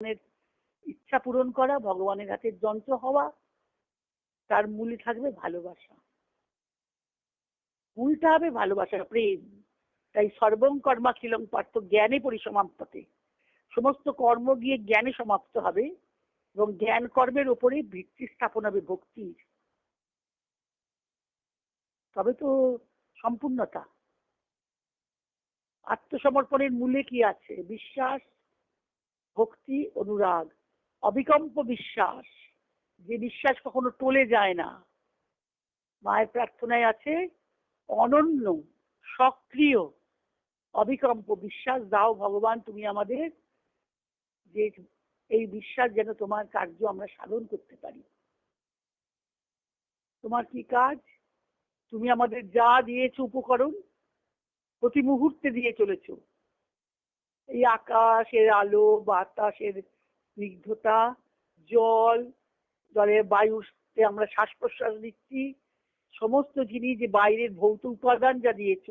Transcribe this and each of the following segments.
ভগবানের ইচ্ছা পূরণ করা, ভগবানের হাতের যন্ত্র হওয়া, তার মূলে থাকবে ভালোবাসা। মূলটা হবে ভালোবাসা, প্রেম। তাই সর্বং কর্মাখিলং পার্থ জ্ঞানে পরিসমাপ্ততে। সমস্ত কর্ম গিয়ে জ্ঞানে সমাপ্ত হবে এবং জ্ঞান কর্মের উপরে ভিত্তি স্থাপন হবে ভক্তির। তবে তো সম্পূর্ণতা। আত্মসমর্পণের মূলে কি আছে? বিশ্বাস ভক্তি অনুরাগ, অবিকম্প বিশ্বাস, যে বিশ্বাস কখনো টলে যায় না। মায়ের প্রার্থনায় আছে, অনন্য, সক্রিয়, অবিকম্প বিশ্বাস, দাও ভগবান, তুমি আমাদের যে এই বিশ্বাস যেন তোমার কার্য আমরা সাধন করতে পারি। তোমার কি কাজ? তুমি আমাদের যা দিয়েছ উপকরণ, প্রতি মুহূর্তে দিয়ে চলেছ। এই আকাশের আলো, বাতাসের স্নিগ্ধতা জল, জলের বায়ুতে আমরা শ্বাস প্রশ্বাস নিচ্ছি। সমস্ত জিনিস যে বাইরের ভৌত উপাদান যা দিয়েছ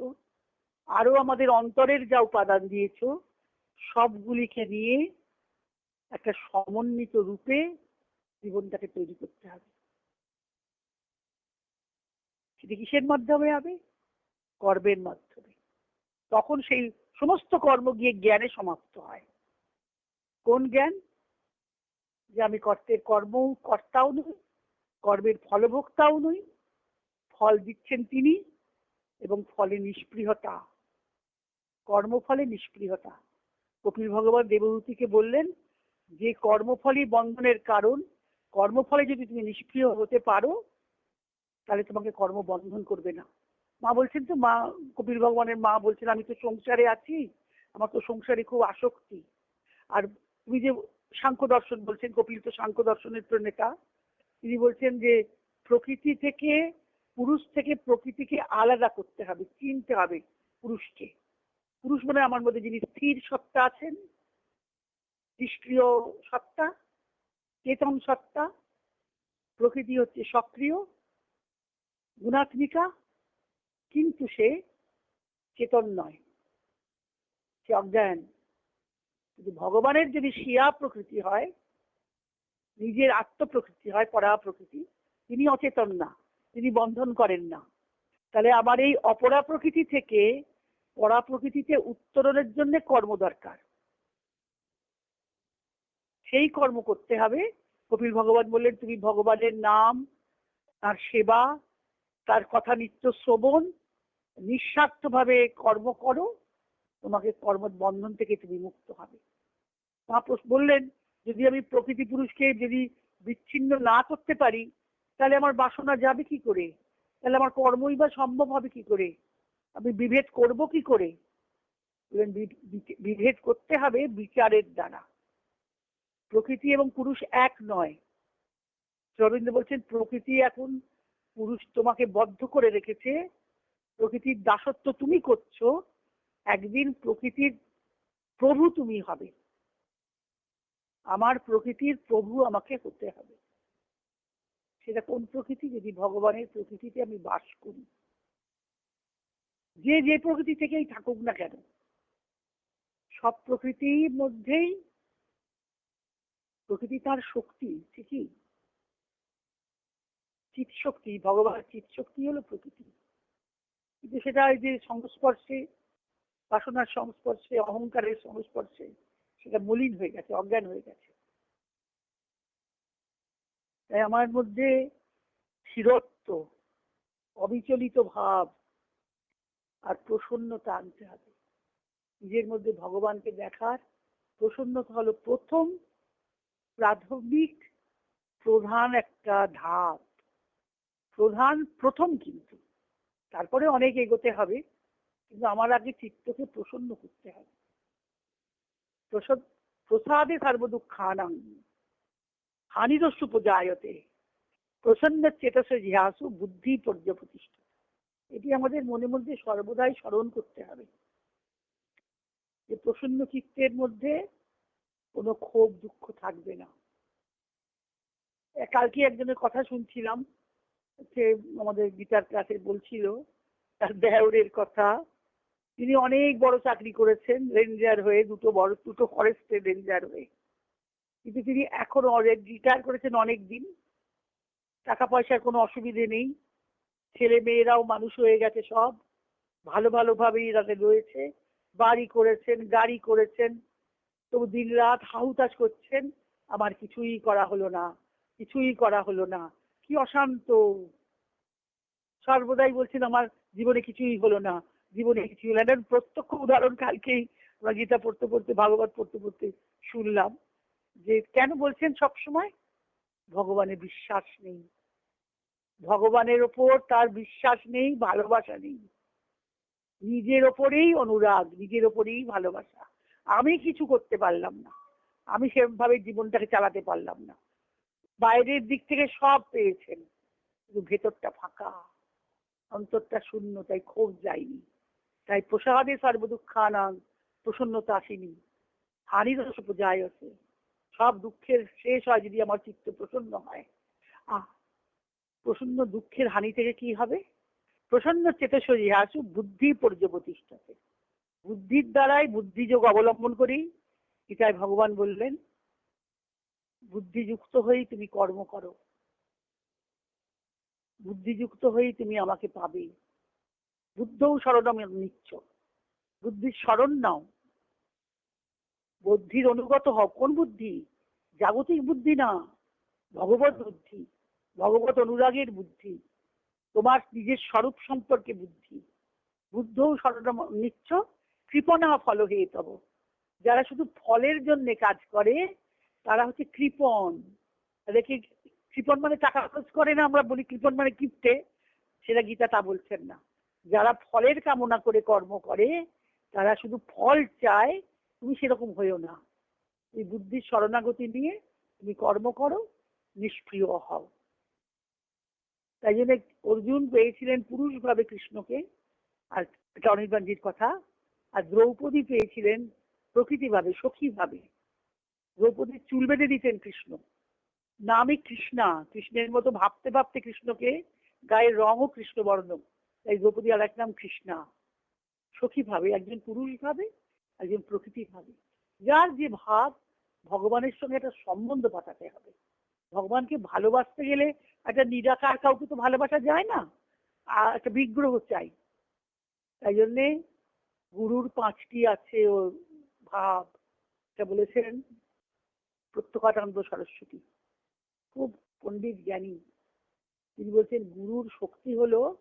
আরও আমাদের অন্তরের যা উপাদান দিয়েছ, সবগুলিকে নিয়ে একটা সমন্বিত রূপে জীবনটাকে তৈরি করতে হবে। সেটা কিসের মাধ্যমে হবে? কর্মের মাধ্যমে। তখন সেই সমস্ত কর্ম গিয়ে জ্ঞানে সমাপ্ত হয়। কোন জ্ঞান? যে আমি কর্তের কর্ম কর্তাও নই, কর্মের ফলভোক্তাও নই, ফল দিচ্ছেন তিনি এবং ফলে নিষ্পৃহতা। কর্মফলে নিষ্পৃহতা। কপিল ভগবান দেবভূতিকে বললেন, যে কর্মফলই বন্ধনের কারণ, কর্মফলে যদি তুমি নিষ্ক্রিয় হতে পারো, তাহলে তোমাকে কর্ম বন্ধন করবে না। মা বলছেন তো মা কপিল ভগবানের মা বলছেন, আমি তো সংসারে আছি, আমার তো সংসারে খুব আসক্তি। আর তুমি যে সাংখ্য দর্শন বলছেন, কপিল তো সাংখ্য দর্শনের প্রণেতা তিনি বলছেন যে, প্রকৃতি থেকে, পুরুষ থেকে প্রকৃতিকে আলাদা করতে হবে, চিনতে হবে পুরুষকে। পুরুষ মানে আমার মধ্যে যিনি স্থির সত্তা আছেন, নিষ্ক্রিয় সত্তা, চেতন সত্তা, প্রকৃতি হচ্ছে সক্রিয়, গুণাত্মিকা কিন্তু সে চেতন নয়। সে অজ্ঞান। কিন্তু ভগবানের যদি শিয়া প্রকৃতি হয়, নিজের আত্মপ্রকৃতি হয় পরা প্রকৃতি তিনি অচেতন না, তিনি বন্ধন করেন না। তাহলে আমার এই অপরা প্রকৃতি থেকে পরা প্রকৃতিতে উত্তরণের জন্য কর্ম দরকার। সেই কর্ম করতে হবে। কপিল ভগবান বললেন, তুমি ভগবানের নাম, তার সেবা তার কথা নিত্য শ্রবণ, নিঃস্বার্থভাবে কর্ম করো, তোমাকে কর্ম বন্ধন থেকে তুমি মুক্ত হবে। মহাপুরুষ বললেন, যদি আমি প্রকৃতি পুরুষকে যদি বিচ্ছিন্ন না করতে পারি, তাহলে আমার বাসনা যাবে কি করে? তাহলে আমার কর্মই বা সম্ভব হবে কি করে? আমি বিভেদ করব কি করে? বিভেদ করতে হবে বিচারের দ্বারা। প্রকৃতি এবং পুরুষ এক নয়। রবীন্দ্র বলছেন, প্রকৃতি এখন পুরুষ তোমাকে বদ্ধ করে রেখেছে, প্রকৃতির দাসত্ব তুমি করছ, একদিন প্রকৃতির প্রভু তুমি হবে। আমার প্রকৃতির প্রভু আমাকে হতে হবে। সেটা কোন প্রকৃতি? যদি ভগবানের প্রকৃতিতে আমি বাস করি। যে যে প্রকৃতি থেকেই থাকুক না কেন, সব প্রকৃতির মধ্যেই প্রকৃতি তার শক্তি, ঠিকই? শক্তি ভগবান চিৎ শক্তি হলো প্রকৃতি। কিন্তু সেটা ওই যে সংস্পর্শে, বাসনার সংস্পর্শে, অহংকারের সংস্পর্শে, সেটা মলিন হয়ে গেছে, অজ্ঞান হয়ে গেছে। তাই আমার মধ্যে স্থিরত্ব, অবিচলিত ভাব আর প্রসন্নতা আনতে হবে। নিজের মধ্যে ভগবানকে দেখার প্রসন্নতা হলো প্রথম প্রাথমিক প্রধান একটা ধাপ। প্রধান, প্রথম কিন্তু। তারপরে অনেক এগোতে হবে, কিন্তু আমার আগে চিত্তকে প্রসন্ন করতে হবে। প্রসাদ সর্বদুঃখানাং হানিদস্যু প্রজায়তে প্রসন্ন চেতসে জিহাসু বুদ্ধি পর্যপ্রতিষ্ঠা এটি আমাদের মনে মধ্যে সর্বদাই স্মরণ করতে হবে। যে প্রসন্ন চিত্তের মধ্যে কোনো ক্ষোভ, দুঃখ থাকবে না। কালকে একজনের কথা শুনছিলাম সে আমাদের গিটার ক্লাসে বলছিল, তার দেওরের কথা। তিনি অনেক বড় চাকরি করেছেন, রেঞ্জার হয়ে, দুটো বড়, দুটো ফরেস্টের রেঞ্জার হয়ে। কিন্তু তিনি এখন রিটায়ার করেছেন অনেক দিন টাকা পয়সার কোনো অসুবিধে নেই। ছেলে মেয়েরাও মানুষ হয়ে গেছে সব। ভালো, ভালোভাবেই তাদের রয়েছে। বাড়ি করেছেন, গাড়ি করেছেন। তবু দিন রাত হাহুতাশ করছেন, আমার কিছুই করা হলো না, কিছুই করা হলো না। কি অশান্ত? সর্বদাই বলছেন, আমার জীবনে কিছুই হলো না, জীবনে কিছুই হলো না। প্রত্যক্ষ উদাহরণ কালকেই আমরা গীতা পড়তে পড়তে, ভাগবত পড়তে পড়তে শুনলাম যে কেন বলছেন সব সময়? ভগবানের বিশ্বাস নেই। ভগবানের ওপর তার বিশ্বাস নেই, ভালোবাসা নেই। নিজের ওপরেই অনুরাগ, নিজের ওপরেই ভালোবাসা। আমি কিছু করতে পারলাম না। আমি সেভাবে জীবনটাকে চালাতে পারলাম না। বাইরের দিক থেকে সব পেয়েছেন। কিন্তু ভেতরটা ফাঁকা, অন্তরটা শূন্য, তাই ক্ষোভ যায়নি। তাই প্রসাদে সর্বদুঃখানাং প্রসন্নতা আসেনি। হানিরস যায় আছে। সব দুঃখের শেষ হয় যদি আমার চিত্ত প্রসন্ন হয়। আহ, প্রসন্ন দুঃখের হানি থেকে কি হবে? প্রসন্ন চেতস আসু বুদ্ধি পর্যপ্রতিষ্ঠাতে। বুদ্ধির দ্বারাই বুদ্ধিযোগ অবলম্বন করি। এটাই ভগবান বললেন বুদ্ধিযুক্ত হয়েই তুমি কর্ম করো। বুদ্ধিযুক্ত হয়েই তুমি আমাকে পাবে। বুদ্ধও শরণম নিচ্ছ। বুদ্ধির স্মরণ নাও। বুদ্ধির অনুগত হও। কোন বুদ্ধি? জাগতিক বুদ্ধি না। ভগবত বুদ্ধি। ভগবত অনুরাগের বুদ্ধি। তোমার নিজের স্বরূপ সম্পর্কে বুদ্ধি। বুদ্ধও শরণম, নিচ্ছ। কৃপণা ফল হয়ে তব। যারা শুধু ফলের জন্য কাজ করে তারা হচ্ছে কৃপন। দেখি কৃপণ মানে টাকা খরচ করে না, আমরা বলি কৃপণ মানে কিপ্টে সেটা গীতা তা বলছেন না। যারা ফলের কামনা করে কর্ম করে, তারা শুধু ফল চায়, তুমি সেরকম হইও না। এই বুদ্ধির শরণাগতি নিয়ে তুমি কর্ম করো, নিষ্ক্রিয় হও। তাই জন্য অর্জুন পেয়েছিলেন পুরুষ ভাবে কৃষ্ণকে। আর এটা অনির্বাণজির কথা। আর দ্রৌপদী পেয়েছিলেন প্রকৃতি ভাবে সখী ভাবে দ্রৌপদীর চুল বেঁধে দিতেন কৃষ্ণ। নামই কৃষ্ণা, কৃষ্ণের মতো ভাবতে ভাবতে কৃষ্ণকে গায়ের রঙও কৃষ্ণবর্ণ তাই দ্রৌপদী আর এক নাম কৃষ্ণা। সখী ভাবে, একজন পুরুষ ভাবে, একজন প্রকৃতি ভাবে। যার যে ভাব, ভগবানের সঙ্গে একটা সম্বন্ধ পাঠাতে হবে। ভগবানকে ভালোবাসতে গেলে একটা নিরাকার কাউকে তো ভালোবাসা যায় না, আর একটা বিগ্রহ চাই। তাই জন্যে গুরুর পাঁচটি আছে ও ভাব। এটা বলেছেন? প্রত্যকানন্দ সরস্বতী খুব পণ্ডিত জ্ঞানী। তিনি বলছেন, গুরুর শক্তি হলো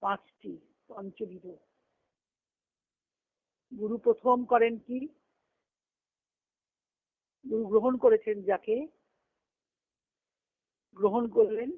পাঁচটি, পঞ্চবিধ। গুরু প্রথম করেন কি? গুরু গ্রহণ করেছেন যাকে। গ্রহণ করলেন